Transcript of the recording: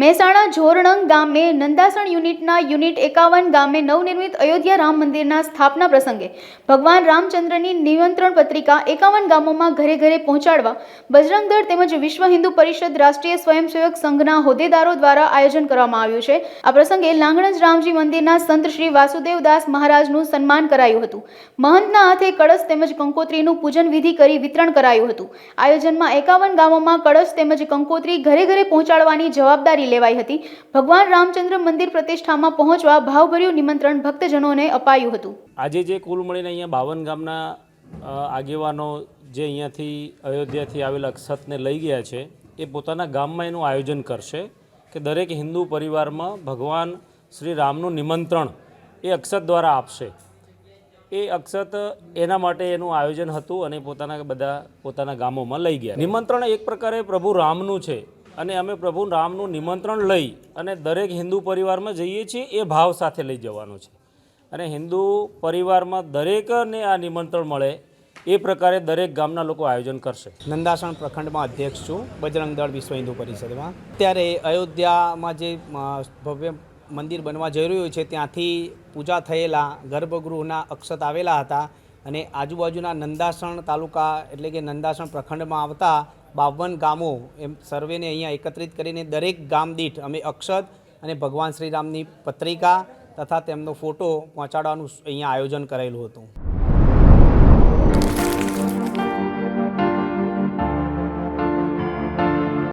મહેસાણા જોરણંગ ગામે નંદાસણ યુનિટના યુનિટ એકાવન ગામે નવનિર્મિત અયોધ્યા રામ મંદિરના સ્થાપના પ્રસંગે ભગવાન રામચંદ્રની નિમંત્રણ પત્રિકા એકાવન ગામોમાં ઘરે ઘરે પહોંચાડવા બજરંગ દળ તેમજ વિશ્વ હિન્દુ પરિષદ રાષ્ટ્રીય સ્વયંસેવક સંઘના હોદ્દેદારો દ્વારા આયોજન કરવામાં આવ્યું છે. આ પ્રસંગે લાંગણજ રામજી મંદિરના સંત શ્રી વાસુદેવદાસ મહારાજનું સન્માન કરાયું હતું. મહંતના હાથે કળશ તેમજ કંકોત્રીનું પૂજન વિધિ કરી વિતરણ કરાયું હતું. આયોજનમાં એકાવન ગામોમાં કળશ તેમજ કંકોત્રી ઘરે ઘરે પહોંચાડવાની જવાબદારી લેવાઈ હતી. ભગવાન રામચંદ્ર મંદિર પ્રતિષ્ઠામાં પહોંચવા ભાવભર્યું નિમંત્રણ ભક્તજનોને અપાયું હતું. આજે જે કુલ મળીને અહીંયા બાવન ગામના આગેવાનો જે અહીંયાથી અયોધ્યાથી આવેલા અક્ષતને લઈ ગયા છે, એ પોતાના ગામમાં એનું આયોજન કરશે કે દરેક હિન્દુ પરિવારમાં ભગવાન શ્રી રામનું નિમંત્રણ એ અક્ષત દ્વારા આપશે. એ અક્ષત એના માટે એનું આયોજન હતું અને પોતાના બધા પોતાના ગામોમાં લઈ ગયા. નિમંત્રણ એક પ્રકારે પ્રભુ રામનું છે. અને અમે પ્રભુ રામનું નિમંત્રણ લઈ અને દરેક હિન્દુ પરિવારમાં જઈએ છીએ, એ ભાવ સાથે લઈ જવાનું છે. અને હિન્દુ પરિવારમાં દરેકને આ નિમંત્રણ મળે, એ પ્રકારે દરેક ગામના લોકો આયોજન કરશે. નંદાસણ પ્રખંડમાં અધ્યક્ષ છું, બજરંગ દળ વિશ્વ હિન્દુ પરિષદમાં. ત્યારે અયોધ્યામાં જે ભવ્ય મંદિર બનવા જઈ રહ્યું છે, ત્યાંથી પૂજા થયેલા ગર્ભગૃહના અક્ષત આવેલા હતા અને આજુબાજુના નંદાસણ તાલુકા, એટલે કે નંદાસણ પ્રખંડમાં આવતા બાવન ગામો એમ સર્વેને અહીંયા એકત્રિત કરીને દરેક ગામ દીઠ અમે અક્ષત અને ભગવાન શ્રીરામની પત્રિકા તથા તેમનો ફોટો પહોંચાડવાનું અહીંયા આયોજન કરેલું હતું.